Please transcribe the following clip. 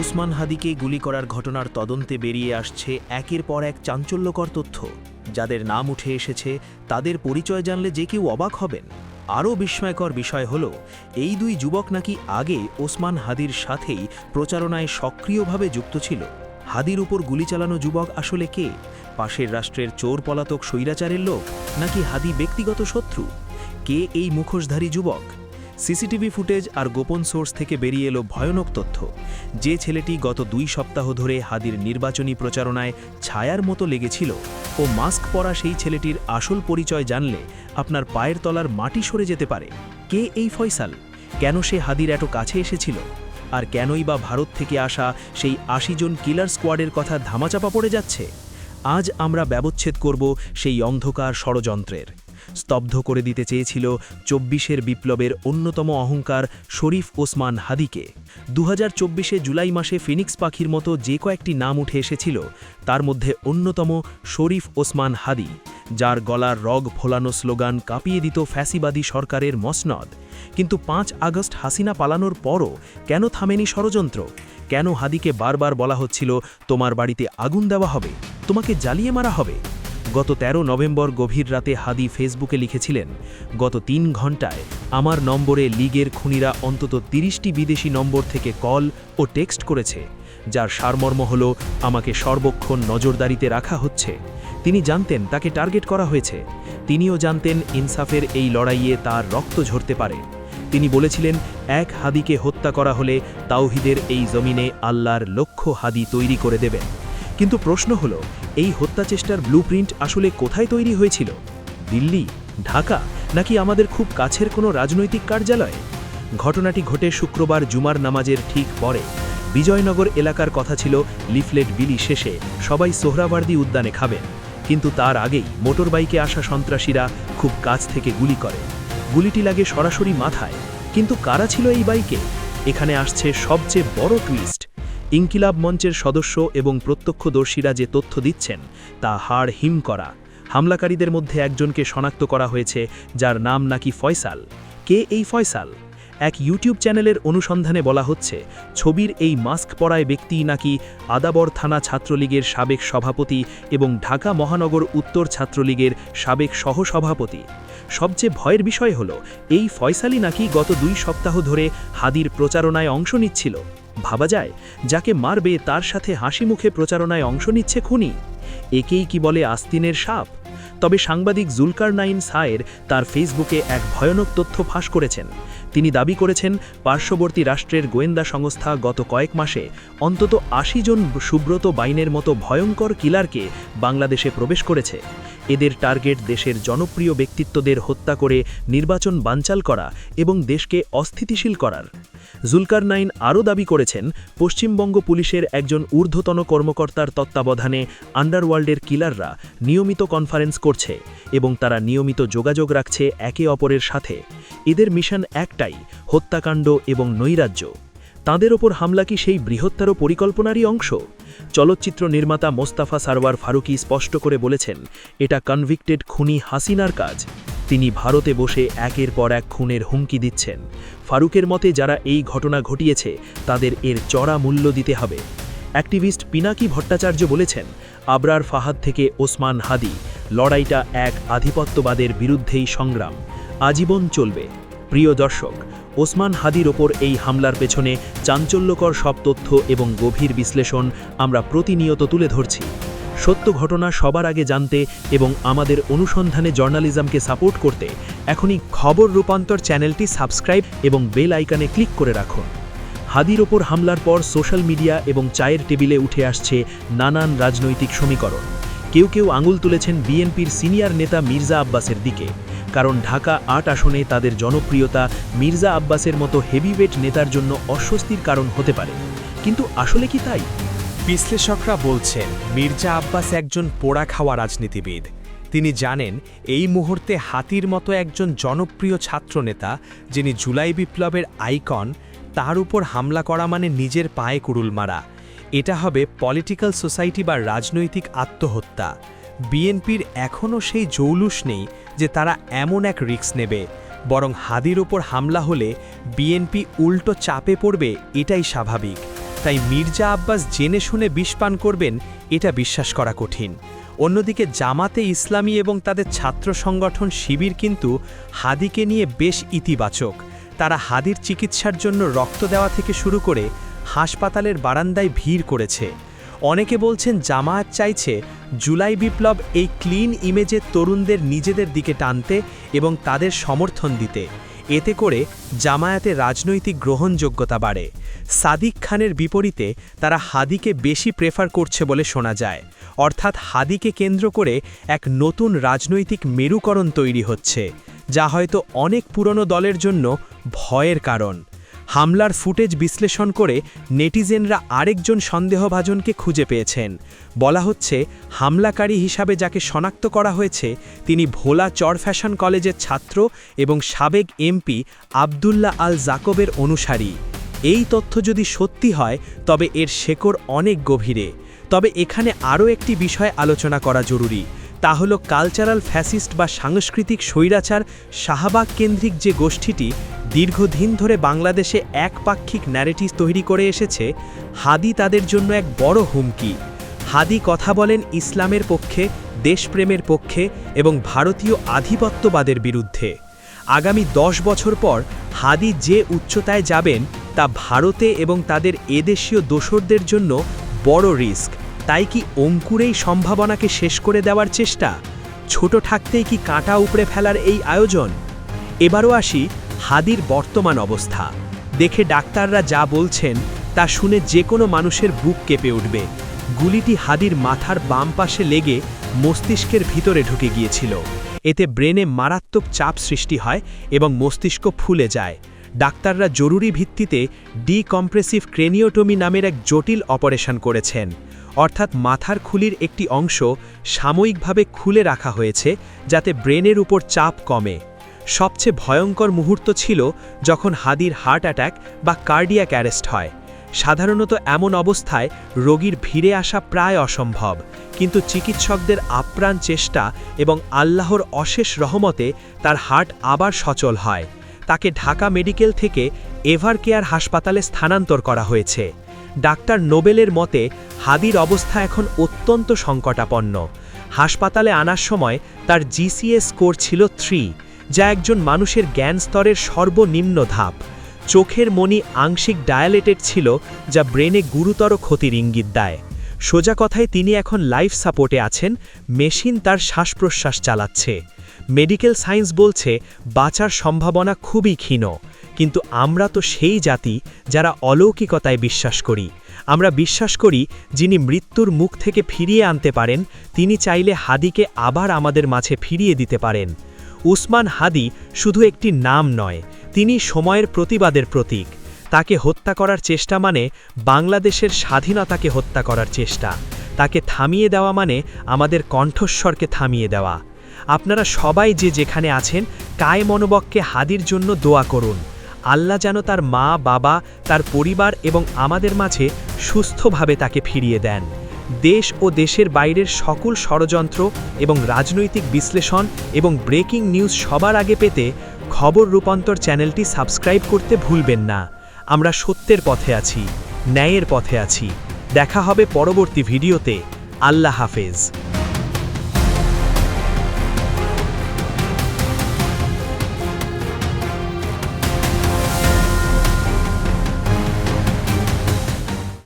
উসমান হাদিকে গুলি করার ঘটনার তদন্তে বেরিয়ে আসছে একের পর এক চাঞ্চল্যকর তথ্য। যাদের নাম উঠে এসেছে, তাদের পরিচয় জানলে যে কেউ অবাক হবেন। আরও বিস্ময়কর বিষয় হল, এই দুই যুবক নাকি আগে ওসমান হাদির সাথেই প্রচারণায় সক্রিয়ভাবে যুক্ত ছিল। হাদির উপর গুলি চালানো যুবক আসলে কে? পাশের রাষ্ট্রের চোর পলাতক স্বৈরাচারের লোক, নাকি হাদি ব্যক্তিগত শত্রু? কে এই মুখোশধারী যুবক? সিসিটিভি ফুটেজ আর গোপন সোর্স থেকে বেরিয়ে এলো ভয়ানক তথ্য। যে ছেলেটি গত দুই সপ্তাহ ধরে হাদির নির্বাচনী প্রচারণায় ছায়ার মতো লেগেছিল ও মাস্ক পরা সেই ছেলেটির আসল পরিচয় জানলে আপনার পায়ের তলার মাটি সরে যেতে পারে। কে এই ফয়সাল? কেন সে হাদির এত কাছে এসেছিল? আর কেনই বা ভারত থেকে আসা সেই আশি জন কিলার স্কোয়াডের কথা ধামাচাপা পড়ে যাচ্ছে? আজ আমরা ব্যবচ্ছেদ করব সেই অন্ধকার ষড়যন্ত্রের। স্তব্ধ করে দিতে চেয়েছিল চব্বিশের বিপ্লবের অন্যতম অহংকার শরীফ ওসমান হাদিকে। দু হাজার জুলাই মাসে ফিনিক্স পাখির মতো যে কয়েকটি নাম উঠে এসেছিল, তার মধ্যে অন্যতম শরীফ ওসমান হাদি, যার গলার রগ ফোলানো স্লোগান কাঁপিয়ে দিত ফ্যাসিবাদী সরকারের মসনদ। কিন্তু পাঁচ আগস্ট হাসিনা পালানোর পরও কেন থামেনি ষড়যন্ত্র? কেন হাদিকে বারবার বলা হচ্ছিল, তোমার বাড়িতে আগুন দেওয়া হবে? তোমাকে জ্বালিয়ে মারা হবে? গত ১৩ নভেম্বর গভীর রাতে হাদি ফেসবুকে লিখেছিলেন, গত তিন ঘন্টায় আমার নম্বরে লিগের খুনিরা অন্তত তিরিশটি বিদেশি নম্বর থেকে কল ও টেক্সট করেছে, যার সারমর্ম হল আমাকে সর্বক্ষণ নজরদারিতে রাখা হচ্ছে। তিনি জানতেন তাকে টার্গেট করা হয়েছে। তিনিও জানতেন ইনসাফের এই লড়াইয়ে তার রক্ত ঝরতে পারে। তিনি বলেছিলেন, এক হাদিকে হত্যা করা হলে তাওহিদের এই জমিনে আল্লাহর লক্ষ হাদি তৈরি করে দেবেন। কিন্তু প্রশ্ন হল, এই হত্যা হত্যাচেষ্টার ব্লুপ্রিন্ট আসলে কোথায় তৈরি হয়েছিল? দিল্লি, ঢাকা, নাকি আমাদের খুব কাছের কোনো রাজনৈতিক কার্যালয়? ঘটনাটি ঘটে শুক্রবার জুমার নামাজের ঠিক পরে। বিজয়নগর এলাকার কথা ছিল, লিফলেট বিলি শেষে সবাই সোহরাবার্দি উদ্যানে খাবেন কিন্তু তার আগেই মোটরবাইকে আসা সন্ত্রাসীরা খুব কাছ থেকে গুলি করে। গুলিটি লাগে সরাসরি মাথায়। কিন্তু কারা ছিল এই বাইকে? এখানে আসছে সবচেয়ে বড় টুইস্ট ইনকিলাব মঞ্চের সদস্য এবং প্রত্যক্ষদর্শীরা যে তথ্য দিচ্ছেন, তা হাড় হিম করা। হামলাকারীদের মধ্যে একজনকে শনাক্ত করা হয়েছে, যার নাম নাকি ফয়সাল। কে এই ফয়সাল? এক ইউটিউব চ্যানেলের অনুসন্ধানে বলা হচ্ছে, ছবির এই মাস্ক পরায় ব্যক্তি নাকি আদাবর থানা ছাত্রলীগের সাবেক সভাপতি এবং ঢাকা মহানগর উত্তর ছাত্রলীগের সাবেক সহসভাপতি। সবচেয়ে ভয়ের বিষয় হল, এই ফয়সালি নাকি গত দুই সপ্তাহ ধরে হাদির প্রচারণায় অংশ নিচ্ছিল। ভাবা যায়, যাকে মারবে তার সাথে হাসি মুখে প্রচারণায় অংশ নিচ্ছে খুনি। একেই কি বলে আস্তিনের সাপ? তবে সাংবাদিক জুলকার নাইন সায়ের তার ফেসবুকে এক ভয়ানক তথ্য ফাঁস করেছেন। তিনি দাবি করেছেন, পার্শ্ববর্তী রাষ্ট্রের গোয়েন্দা সংস্থা গত কয়েক মাসে অন্তত আশি জন সুব্রত বাইনের মতো ভয়ঙ্কর কিলারকে বাংলাদেশে প্রবেশ করেছে। এদের টার্গেট দেশের জনপ্রিয় ব্যক্তিত্বদের হত্যা করে নির্বাচন বানচাল করা এবং দেশকে অস্থিতিশীল করার। জুলকার নাইন আরও দাবি করেছেন, পশ্চিমবঙ্গ পুলিশের একজন ঊর্ধ্বতন কর্মকর্তার তত্ত্বাবধানে আন্ডারওয়ার্ল্ডের কিলাররা নিয়মিত কনফারেন্স করছে এবং তারা নিয়মিত যোগাযোগ রাখছে একে অপরের সাথে। এদের মিশন একটাই, হত্যাকাণ্ড এবং নৈরাজ্য। তাদের ওপর হামলা কি সেই বৃহত্তর পরিকল্পনারই অংশ? চলচ্চিত্র নির্মাতা মোস্তাফা সারওয়ার ফারুকি স্পষ্ট করে বলেছেন, এটা কনভিক্টেড খুনি হাসিনার কাজ। তিনি ভারতে বসে একের পর এক খুনের হুমকি দিচ্ছেন। ফারুকের মতে যারা এই ঘটনা ঘটিয়েছে, তাদের এর চড়া মূল্য দিতে হবে। অ্যাক্টিভিস্ট পিনাকি ভট্টাচার্য বলেছেন, আবরার ফাহাদ থেকে ওসমান হাদি, লড়াইটা এক আধিপত্যবাদের বিরুদ্ধেই সংগ্রাম। আজীবন চলবে। প্রিয় দর্শক, ওসমান হাদির ওপর এই হামলার পেছনে চাঞ্চল্যকর সব তথ্য এবং গভীর বিশ্লেষণ আমরা প্রতিনিয়ত তুলে ধরছি। সত্য ঘটনা সবার আগে জানতে এবং আমাদের অনুসন্ধানে জার্নালিজমকে সাপোর্ট করতে এখনই খবর রূপান্তর চ্যানেলটি সাবস্ক্রাইব এবং বেল আইকনে ক্লিক করে রাখুন। হাদির ওপর হামলার পর সোশ্যাল মিডিয়া এবং চায়ের টেবিলে উঠে আসছে নানান রাজনৈতিক সমীকরণ। কেউ কেউ আঙুল তুলেছেন বিএনপির সিনিয়র নেতা মির্জা আব্বাসের দিকে। কারণ ঢাকা আট আসনে তাদের জনপ্রিয়তা মির্জা আব্বাসের মতো হেভিওয়েট নেতার জন্য অস্বস্তির কারণ হতে পারে। কিন্তু আসলে কি তাই? বিশ্লেষকরা বলছেন, মির্জা আব্বাস একজন পোড়া খাওয়া রাজনীতিবিদ। তিনি জানেন, এই মুহূর্তে হাতির মতো একজন জনপ্রিয় ছাত্রনেতা, যিনি জুলাই বিপ্লবের আইকন, তার উপর হামলা করা মানে নিজের পায়ে কুড়ুল মারা। এটা হবে পলিটিক্যাল সোসাইটি বা রাজনৈতিক আত্মহত্যা। বিএনপির এখনও সেই জৌলুস নেই যে তারা এমন এক রিস্ক নেবে। বরং হাদির ওপর হামলা হলে বিএনপি উল্টো চাপে পড়বে এটাই স্বাভাবিক। তাই মির্জা আব্বাস জেনে শুনে বিষ পান করবেন এটা বিশ্বাস করা কঠিন। অন্যদিকে জামাতে ইসলামী এবং তাদের ছাত্র সংগঠন শিবির কিন্তু হাদিকে নিয়ে বেশ ইতিবাচক। তারা হাদির চিকিৎসার জন্য রক্ত দেওয়া থেকে শুরু করে হাসপাতালের বারান্দায় ভিড় করেছে। অনেকে বলছেন জামায়াত চাইছে জুলাই বিপ্লব এই ক্লিন ইমেজের তরুণদের নিজেদের দিকে টানতে এবং তাদের সমর্থন দিতে। এতে করে জামায়াতে রাজনৈতিক গ্রহণযোগ্যতা বাড়ে। সাদিক খানের বিপরীতে তারা হাদিকে বেশি প্রেফার করছে বলে শোনা যায়। অর্থাৎ হাদিকে কেন্দ্র করে এক নতুন রাজনৈতিক মেরুকরণ তৈরি হচ্ছে, যা হয়তো অনেক পুরনো দলের জন্য ভয়ের কারণ। হামলার ফুটেজ বিশ্লেষণ করে নেটিজেনরা আরেকজন সন্দেহভাজনকে খুঁজে পেয়েছেন। বলা হচ্ছে, হামলাকারী হিসাবে যাকে শনাক্ত করা হয়েছে, তিনি ভোলা চর ফ্যাশন কলেজের ছাত্র এবং সাবেক এমপি আবদুল্লাহ আল জাকবের অনুসারী। এই তথ্য যদি সত্যি হয়, তবে এর শেকড় অনেক গভীরে। তবে এখানে আরও একটি বিষয় আলোচনা করা জরুরি। তা হল কালচারাল ফ্যাসিস্ট বা সাংস্কৃতিক স্বৈরাচার শাহবাগ কেন্দ্রিক যে গোষ্ঠীটি দীর্ঘদিন ধরে বাংলাদেশে একপাক্ষিক ন্যারেটিভ তৈরি করে এসেছে, হাদি তাদের জন্য এক বড় হুমকি। হাদি কথা বলেন ইসলামের পক্ষে, দেশপ্রেমের পক্ষে এবং ভারতীয় আধিপত্যবাদের বিরুদ্ধে। আগামী দশ বছর পর হাদি যে উচ্চতায় যাবেন তা ভারতে এবং তাদের এদেশীয় দোসরদের জন্য বড় রিস্ক। তাই কি অঙ্কুরেই সম্ভাবনাকে শেষ করে দেওয়ার চেষ্টা? ছোট থাকতেই কি কাঁটা উপড়ে ফেলার এই আয়োজন? এবারও আসি হাদির বর্তমান অবস্থা। দেখে ডাক্তাররা যা বলছেন, তা শুনে যে কোনো মানুষের বুক কেঁপে উঠবে। গুলিটি হাদির মাথার বাম পাশে লেগে মস্তিষ্কের ভিতরে ঢুকে গিয়েছিল। এতে ব্রেনে মারাত্মক চাপ সৃষ্টি হয় এবং মস্তিষ্ক ফুলে যায়। ডাক্তাররা জরুরি ভিত্তিতে ডিকম্প্রেসিভ ক্রেনিওটমি নামের এক জটিল অপারেশন করেছেন। অর্থাৎ মাথার খুলির একটি অংশ সাময়িকভাবে খুলে রাখা হয়েছে যাতে ব্রেনের উপর চাপ কমে। সবচেয়ে ভয়ঙ্কর মুহূর্ত ছিল যখন হাদির হার্ট অ্যাটাক বা কার্ডিয়াক অ্যারেস্ট হয়। সাধারণত এমন অবস্থায় রোগীর ভিড়ে আসা প্রায় অসম্ভব, কিন্তু চিকিৎসকদের আপ্রাণ চেষ্টা এবং আল্লাহর অশেষ রহমতে তার হার্ট আবার সচল হয়। তাকে ঢাকা মেডিকেল থেকে এভার কেয়ার হাসপাতালে স্থানান্তর করা হয়েছে। ডাক্তার নোবেলের মতে, হাদির অবস্থা এখন অত্যন্ত সংকটাপন্ন। হাসপাতালে আনার সময় তার জিসিএস স্কোর ছিল থ্রি, যা একজন মানুষের জ্ঞান স্তরের সর্বনিম্ন ধাপ। চোখের মনি আংশিক ডায়ালেটেড ছিল, যা ব্রেনে গুরুতর ক্ষতির ইঙ্গিত দেয়। সোজা কথায় তিনি এখন লাইফ সাপোর্টে আছেন, মেশিন তার শ্বাস প্রশ্বাস চালাচ্ছে। মেডিকেল সায়েন্স বলছে, বাঁচার সম্ভাবনা খুবই ক্ষীণ। কিন্তু আমরা তো সেই জাতি যারা অলৌকিকতায় বিশ্বাস করি। আমরা বিশ্বাস করি, যিনি মৃত্যুর মুখ থেকে ফিরিয়ে আনতে পারেন, তিনি চাইলে হাদিকে আবার আমাদের মাঝে ফিরিয়ে দিতে পারেন। উসমান হাদি শুধু একটি নাম নয়, তিনি সময়ের প্রতিবাদের প্রতীক। তাকে হত্যা করার চেষ্টা মানে বাংলাদেশের স্বাধীনতাকে হত্যা করার চেষ্টা। তাকে থামিয়ে দেওয়া মানে আমাদের কণ্ঠস্বরকে থামিয়ে দেওয়া। আপনারা সবাই যে যেখানে আছেন, কায় মনোবককে হাদির জন্য দোয়া করুন। আল্লাহ যেন তার মা, বাবা, তার পরিবার এবং আমাদের মাঝে সুস্থভাবে তাকে ফিরিয়ে দেন। দেশ ও দেশের বাইরের সকল ষড়যন্ত্র এবং রাজনৈতিক বিশ্লেষণ এবং ব্রেকিং নিউজ সবার আগে পেতে খবর রূপান্তর চ্যানেলটি সাবস্ক্রাইব করতে ভুলবেন না। আমরা সত্যের পথে আছি, ন্যায়ের পথে আছি। দেখা হবে পরবর্তী ভিডিওতে। আল্লাহ হাফেজ।